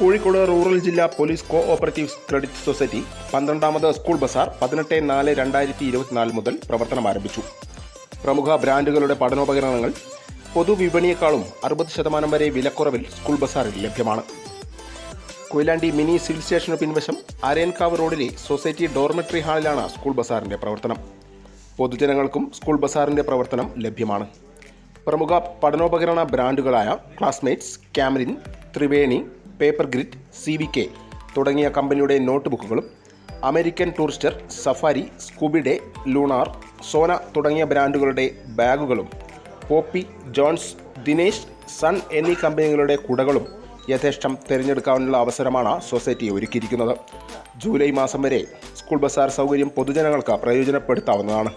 Kozhikode rural ജില്ലാ police cooperative credit society പന്ത്രണ്ടാമത് school ബസാർ പതിനെട്ട് നാല് രണ്ടായിരത്തി ഇരുപത്തിനാല് മുതൽ പ്രവർത്തനം ആരംഭിച്ചു. പ്രമുഖ ബ്രാൻഡുകളുടെ പഠനോപകരണങ്ങൾ പൊതുവിപണിയേക്കാളും അറുപത് ശതമാനം വരെ വിലക്കുറവിൽ സ്കൂൾ ബസാറിൽ ലഭ്യമാണ്. കൊയിലാണ്ടി മിനി സിവിൽ സ്റ്റേഷന് പിൻവശം അരയൻകാവ് റോഡിലെ സൊസൈറ്റി ഡോർമെട്രി ഹാളിലാണ് സ്കൂൾ ബസാറിന്റെ പ്രവർത്തനം. പൊതുജനങ്ങൾക്കും സ്കൂൾ ബസാറിന്റെ പ്രവർത്തനം ലഭ്യമാണ്. പ്രമുഖ പഠനോപകരണ ബ്രാൻഡുകളായ classmates ക്യാമറിൻ Triveni paper grid C V K തുടങ്ങിയ കമ്പനിയുടെ നോട്ട് ബുക്കുകളും അമേരിക്കൻ ടൂറിസ്റ്റർ സഫാരി സ്കൂബിഡെ ലൂണാർ സോന തുടങ്ങിയ ബ്രാൻഡുകളുടെ ബാഗുകളും പോപ്പി ജോൺസ് ദിനേശ് സൺ എന്നീ കമ്പനികളുടെ കുടകളും യഥേഷ്ടം തിരഞ്ഞെടുക്കാനുള്ള അവസരമാണ് സൊസൈറ്റി ഒരുക്കിയിരിക്കുന്നത്. ജൂലൈ മാസം വരെ സ്കൂൾ ബസാർ സൗകര്യം പൊതുജനങ്ങൾക്ക് പ്രയോജനപ്പെടുത്താവുന്നതാണ്.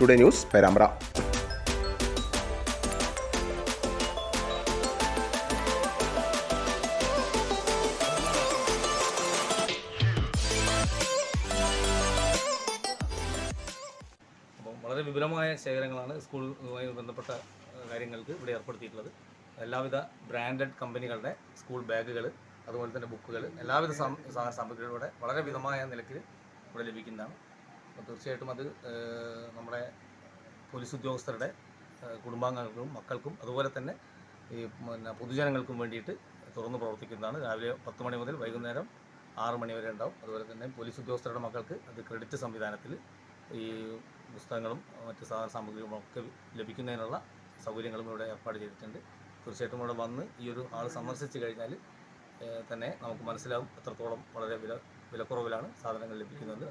Today news Perambra. വളരെ വിപുലമായ ശേഖരങ്ങളാണ് സ്കൂളുമായി ബന്ധപ്പെട്ട കാര്യങ്ങൾക്ക് ഇവിടെ ഏർപ്പെടുത്തിയിട്ടുള്ളത്. എല്ലാവിധ ബ്രാൻഡഡ് കമ്പനികളുടെ സ്കൂൾ ബാഗുകൾ അതുപോലെ തന്നെ ബുക്കുകൾ എല്ലാവിധ സാധന സാ- വളരെ വിധമായ നിലയ്ക്ക് ഇവിടെ ലഭിക്കുന്നതാണ്. അപ്പോൾ തീർച്ചയായിട്ടും അത് നമ്മുടെ പോലീസ് ഉദ്യോഗസ്ഥരുടെ കുടുംബാംഗങ്ങൾക്കും മക്കൾക്കും അതുപോലെ തന്നെ ഈ പിന്നെ പൊതുജനങ്ങൾക്കും വേണ്ടിയിട്ട് തുറന്ന് പ്രവർത്തിക്കുന്നതാണ്. രാവിലെ പത്ത് മണി മുതൽ വൈകുന്നേരം ആറ് മണി വരെ ഉണ്ടാവും. അതുപോലെ തന്നെ പോലീസ് ഉദ്യോഗസ്ഥരുടെ മക്കൾക്ക് അത് ക്രെഡിറ്റ് സംവിധാനത്തിൽ ഈ പുസ്തകങ്ങളും മറ്റ് സാധന സാമഗ്രികളും ഒക്കെ ലഭിക്കുന്നതിനുള്ള സൗകര്യങ്ങളും ഇവിടെ ഏർപ്പാട് ചെയ്തിട്ടുണ്ട്. തീർച്ചയായിട്ടും ഇവിടെ വന്ന് ഈ ഒരു ആൾ സന്ദർശിച്ച് കഴിഞ്ഞാൽ തന്നെ നമുക്ക് മനസ്സിലാവും എത്രത്തോളം വളരെ വില വിലക്കുറവിലാണ് സാധനങ്ങൾ ലഭിക്കുന്നത്.